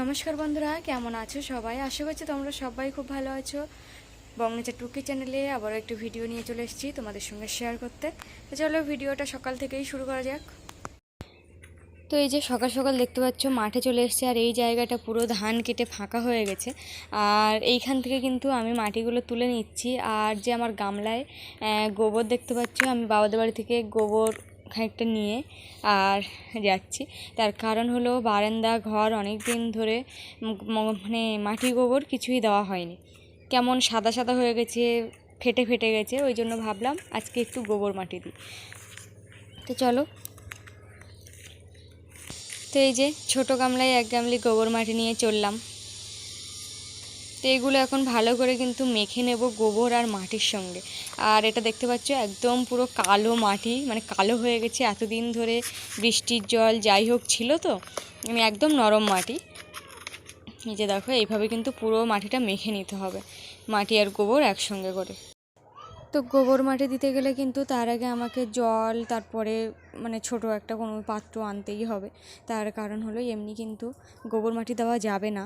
নমস্কার বন্ধুরা, কেমন আছো সবাই? আশা করছি তোমরা সবাই খুব ভালো আছো। বংনেচার টুকি চ্যানেলে আবারও একটি ভিডিও নিয়ে চলে এসেছি তোমাদের সঙ্গে শেয়ার করতে। তো চলো ভিডিওটা সকাল থেকেই শুরু করা যাক। তো এই যে সকাল সকাল দেখতে পাচ্ছ, মাঠে চলে এসেছে আর এই জায়গাটা পুরো ধান কেটে ফাঁকা হয়ে গেছে। আর এইখান থেকে কিন্তু আমি মাটিগুলো তুলে নিচ্ছি। আর যে আমার গামলায় গোবর দেখতে পাচ্ছ, আমি বাবাদের বাড়ি থেকে গোবর খানিকটা নিয়ে আর যাচ্ছি। তার কারণ হলো বারান্দা, ঘর অনেক দিন ধরে মানে মাটি গোবর কিছুই দেওয়া হয়নি। কেমন সাদা সাদা হয়ে গেছে, ফেটে ফেটে গেছে, ওই জন্য ভাবলাম আজকে একটু গোবর মাটি দিই। তো চলো। তো এই যে ছোটো গামলায় এক গামলি গোবর মাটি নিয়ে চললাম। তো এগুলো এখন ভালো করে কিন্তু মেখে নেব গোবর আর মাটির সঙ্গে। আর এটা দেখতে পাচ্ছ, একদম পুরো কালো মাটি মানে কালো হয়ে গেছে। এতদিন ধরে বৃষ্টির জল যাই হোক ছিল তো আমি একদম নরম মাটি। যে দেখো, এইভাবে কিন্তু পুরো মাটিটা মেখে নিতে হবে, মাটি আর গোবর একসঙ্গে করে। তো গোবর মাটি দিতে গেলে কিন্তু তার আগে আমাকে জল, তারপরে মানে ছোট একটা কোনো পাত্র আনতেই হবে। তার কারণ হলো এমনি কিন্তু গোবর মাটি দেওয়া যাবে না।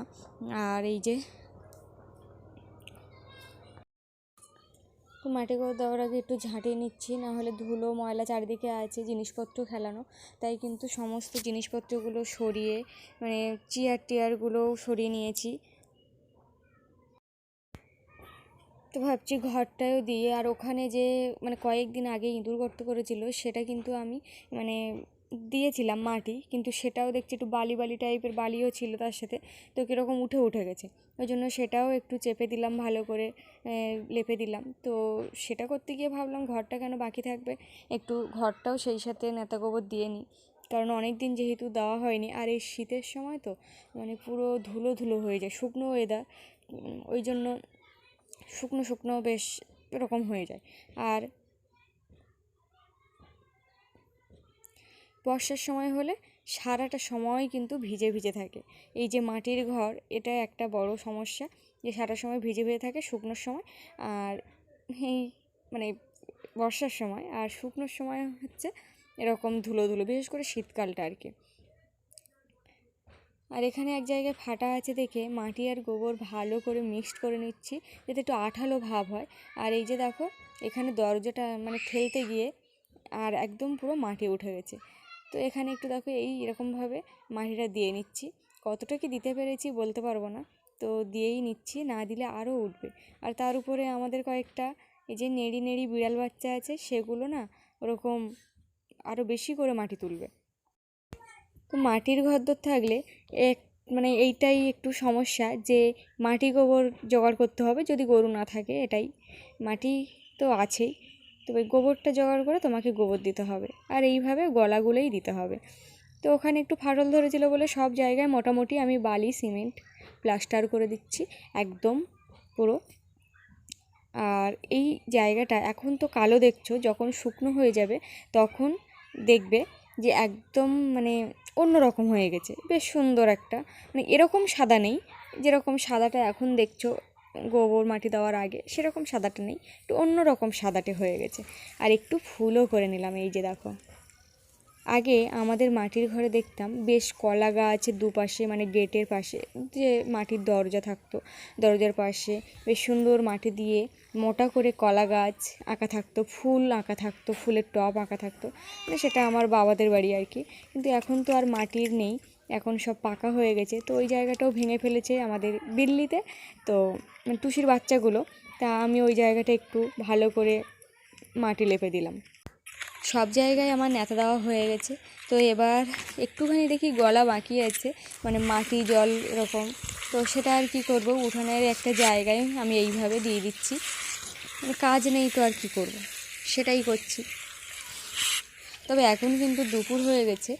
আর এই যে মাটি করে দেওয়ার আগে একটু ঝাঁটিয়ে নিচ্ছি না হলে ধুলো, ময়লা চারিদিকে আছে, জিনিসপত্র খেলানো তাই কিন্তু সমস্ত জিনিসপত্রগুলো সরিয়ে মানে চেয়ার টিয়ারগুলোও সরিয়ে নিয়েছি। তো ভাবছি ঘরটাও দিয়ে, আর ওখানে যে মানে কয়েকদিন আগে ইঁদুর গর্ত করেছিল, সেটা কিন্তু আমি মানে দিয়েছিলাম মাটি, কিন্তু সেটাও দেখছি একটু বালি বালি টাইপের বালিও ছিল তার সাথে, তো কীরকম উঠে উঠে গেছে। ওই জন্য সেটাও একটু চেপে দিলাম, ভালো করে লেপে দিলাম। তো সেটা করতে গিয়ে ভাবলাম ঘরটা কেন বাকি থাকবে? একটু ঘরটাও সেই সাথে নেতা গোবর দিয়ে নিই। কারণ অনেক দিন যেহেতু দেওয়া হয়নি, আর এই শীতের সময় তো মানে পুরো ধুলো ধুলো হয়ে যায়, শুকনো ওয়েদার ওই জন্য শুকনো শুকনো বেশ এরকম হয়ে যায়। আর বর্ষার সময় হলে সারাটা সময় কিন্তু ভিজে ভিজে থাকে। এই যে মাটির ঘর, এটা একটা বড় সমস্যা যে সারা সময় ভিজে ভিজে থাকে শুকনোর সময় আর এই মানে বর্ষার সময়। আর শুকনোর সময় হচ্ছে এরকম ধুলো ধুলো, বিশেষ করে শীতকালটা আর কি। আর এখানে এক জায়গায় ফাটা আছে দেখে মাটি আর গোবর ভালো করে মিক্সড করে নিচ্ছি যাতে একটু আঠালো ভাব হয়। আর এই যে দেখো, এখানে দরজাটা মানে ঠেলতে গিয়ে আর একদম পুরো মাটি উঠে গেছে। তো এখানে একটু দেখো, এই এরকমভাবে মাটিটা দিয়ে নিচ্ছি। কতটা কি দিতে পেরেছি বলতে পারব না। তো দিয়েই নিচ্ছি, না দিলে আরও উঠবে। আর তার উপরে আমাদের কয়েকটা এই যে নেড়ি নেড়ি বিড়াল বাচ্চা আছে, সেগুলো না ওরকম আরও বেশি করে মাটি তুলবে। তো মাটির ঘরদর থাকলে এক মানে এইটাই একটু সমস্যা যে মাটি গোবর জোগাড় করতে হবে যদি গরু না থাকে, এটাই। মাটি তো আছেই। তবে গোবরটা জোগাড় করে তোমাকে গোবর দিতে হবে। আর এইভাবে গলাগুলোই দিতে হবে। তো ওখানে একটু ফাটল ধরেছিল বলে সব জায়গায় মোটামুটি আমি বালি, সিমেন্ট প্লাস্টার করে দিচ্ছি একদম পুরো। আর এই জায়গাটা এখন তো কালো দেখছ, যখন শুকনো হয়ে যাবে তখন দেখবে যে একদম মানে অন্যরকম হয়ে গেছে। বেশ সুন্দর একটা মানে এরকম সাদা নেই, যেরকম সাদাটা এখন দেখছ গোবর মাটি দেওয়ার আগে সেরকম সাদাটা নেই, একটু অন্যরকম সাদাটে হয়ে গেছে। আর একটু ফুলও করে নিলাম, এই যে দেখো। আগে আমাদের মাটির ঘরে দেখতাম বেশ কলা গাছ দুপাশে মানে গেটের পাশে, যে মাটির দরজা থাকতো, দরজার পাশে বেশ সুন্দর মাটি দিয়ে মোটা করে কলা গাছ আঁকা থাকতো, ফুল আঁকা থাকতো, ফুলের টব আঁকা থাকতো। মানে সেটা আমার বাবাদের বাড়ি আর কি। কিন্তু এখন তো আর মাটির নেই এখন সব পাকা হয়ে গেছে। তো ওই জায়গাটাও ভেঙে ফেলেছে আমাদের দিল্লিতে তো টুসির বাচ্চাগুলো, তা আমি ওই জায়গাটা একটু ভালো করে মাটি লেপে দিলাম। সব জায়গায় আমার নেতা দেওয়া হয়ে গেছে। তো এবার একটুখানি দেখি গলা বাকি আছে মানে মাটি, জল এরকম। তো সেটা আর কি করব? উঠানের একটা জায়গায় আমি এইভাবে দিয়ে দিচ্ছি। কাজ নেই তো আর কি করব? সেটাই করছি। তবে এখন কিন্তু দুপুর হয়ে গেছে।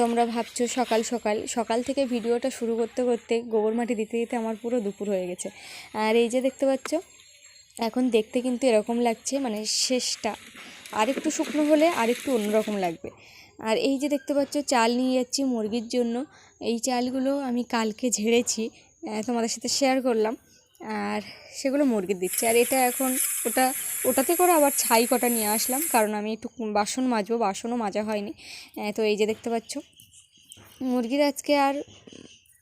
তোমরা ভাবছ সকাল সকাল। সকাল থেকে ভিডিওটা শুরু করতে করতে গোবর মাটি দিতে দিতে আমার পুরো দুপুর হয়ে গেছে। আর এই যে দেখতে পাচ্ছ, এখন দেখতে কিন্তু এরকম লাগছে মানে শেষটা। আর একটু শুকনো হলে আর একটু অন্যরকম লাগবে। আর এই যে দেখতে পাচ্ছ, চাল নিয়ে যাচ্ছি মুরগির জন্য। এই চালগুলো আমি কালকে ঝেড়েছি। তোমাদের সাথে শেয়ার করলাম। আর সেগুলো মুরগির দিচ্ছি। আর এটা এখন ওটা ওটাতে করে আবার ছাই কটা নিয়ে আসলাম, কারণ আমি একটু বাসন মাজবো, বাসনও মাজা হয়নি। তো এই যে দেখতে পাচ্ছ, মুরগির আজকে আর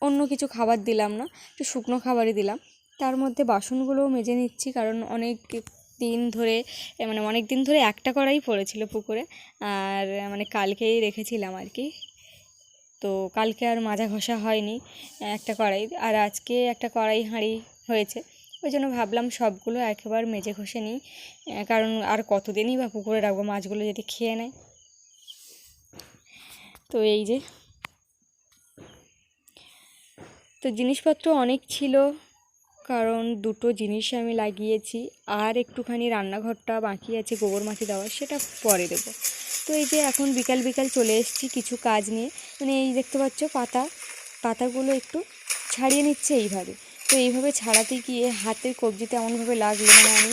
অন্য কিছু খাবার দিলাম না, একটু শুকনো খাবারই দিলাম। তার মধ্যে বাসনগুলোও মেজে নিচ্ছি, কারণ অনেক দিন ধরে মানে অনেক দিন ধরে একটা কড়াই পড়েছিল পুকুরে, আর মানে কালকেই রেখেছিলাম আর কি। তো কালকে আর মাজা ঘষা হয়নি একটা কড়াই। আর আজকে একটা কড়াই হাঁড়ি হয়েছে। ওই জন্য ভাবলাম সবগুলো একবার মেজে ঘষে নিই। কারণ আর কতদিনই বা পুকুরে রাখব মাছগুলো যদি খেয়ে নেয়। তো এই যে। তো জিনিসপত্র অনেক ছিল, কারণ দুটো জিনিস আমি লাগিয়েছি। আর একটুখানি রান্নাঘরটা বাকি আছে, গোবর মাটি দেওয়া, সেটা পরে দেবো। তো এই যে এখন বিকাল বিকাল চলে এসেছি কিছু কাজ নিয়ে। মানে এই দেখতে পাচ্ছ পাতা, পাতাগুলো একটু ছাড়িয়ে নিচ্ছে এইভাবে। তো এইভাবে ছাড়াতে গিয়ে হাতের কবজিতে এমনভাবে লাগল মানে আমি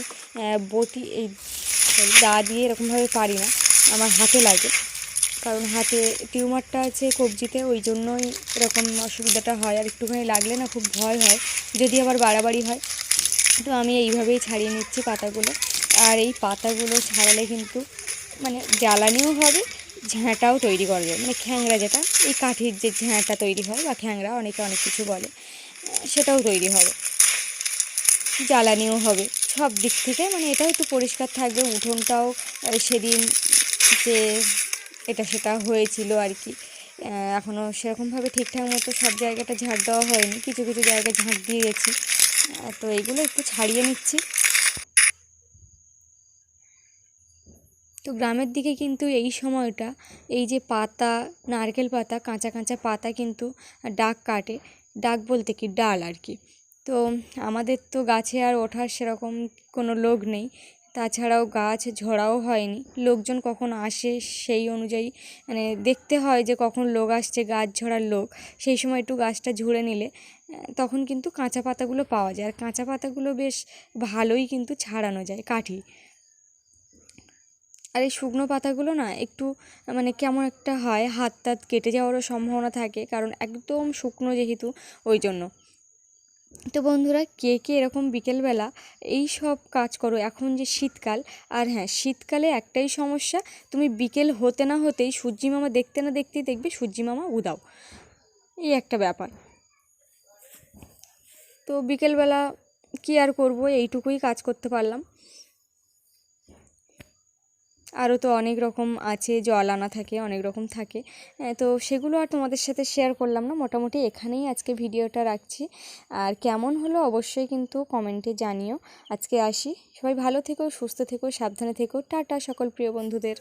বটি এই দা দিয়ে এরকমভাবে পারি না, আমার হাতে লাগে। কারণ হাতে টিউমারটা আছে কবজিতে, ওই জন্যই এরকম অসুবিধাটা হয়। আর একটুখানি লাগলে না খুব ভয় হয়, যদি আবার বাড়াবাড়ি হয়। তো আমি এইভাবেই ছাড়িয়ে নিচ্ছি পাতাগুলো। আর এই পাতাগুলো ছাড়ালে কিন্তু মানে জ্বালানিও হবে, ঝ্যাঁটাও তৈরি করা যায়। মানে খ্যাংরা যেটা, এই কাঠির যে ঝ্যাঁটা তৈরি হয় বা খ্যাংরা, অনেকে অনেক কিছু বলে। সেটাও তৈরি হবে। জ্বালানিও হবে। সব দিক থেকে মানে এটাও একটু পরিষ্কার থাকবে। উঠোনটাও সেদিন যে এটা সেটা হয়েছিল আর কি। এখনও সেরকমভাবে ঠিকঠাক মতো সব জায়গাটা ঝাড় দেওয়া হয়নি। কিছু কিছু জায়গায় ঝাঁট দিয়ে গেছি তো এইগুলো একটু ছাড়িয়ে নিচ্ছি। তো গ্রামের দিকে কিন্তু এই সময়টা এই যে পাতা, নারকেল পাতা, কাঁচা কাঁচা পাতা কিন্তু ডাক কাটে। ডাক বলতে কি ডাল আর কি। তো আমাদের তো গাছে আর ওঠার সেরকম কোনো লোক নেই। তাছাড়াও গাছ ঝরাও হয়নি। লোকজন কখন আসে সেই অনুযায়ী মানে দেখতে হয় যে কখন লোক আসছে, গাছ ঝরার লোক। সেই সময় একটু গাছটা ঝুড়ে নিলে তখন কিন্তু কাঁচা পাতাগুলো পাওয়া যায়। আর কাঁচা পাতাগুলো বেশ ভালোই কিন্তু ছাড়ানো যায়, কাঠি। আর এই শুকনো পাতাগুলো না একটু মানে কেমন একটা হয়, হাত টাত কেটে যাওয়ারও সম্ভাবনা থাকে, কারণ একদম শুকনো যেহেতু, ওই জন্য। তো বন্ধুরা, কে কে এরকম বিকেলবেলা এই সব কাজ করো, এখন যে শীতকাল, আর হ্যাঁ শীতকালে একটাই সমস্যা, তুমি বিকেল হতে না হতেই সূর্যি মামা দেখতে না দেখতেই দেখবে সূর্যি মামা উদাও। এই একটা ব্যাপার। তো বিকেলবেলা কি আর করব, এইটুকুই কাজ করতে পারলাম। আরও তো অনেক রকম আছে, জল আনা থাকে, অনেক রকম থাকে। তো সেগুলো আর তোমাদের সাথে শেয়ার করলাম না। মোটামুটি এখানেই আজকে ভিডিওটা রাখছি। আর কেমন হলো অবশ্যই কিন্তু কমেন্টে জানিও। আজকে আসি। সবাই ভালো থেকো, সুস্থ থেকো, সাবধানে থেকো। টাটা সকল প্রিয় বন্ধুদের।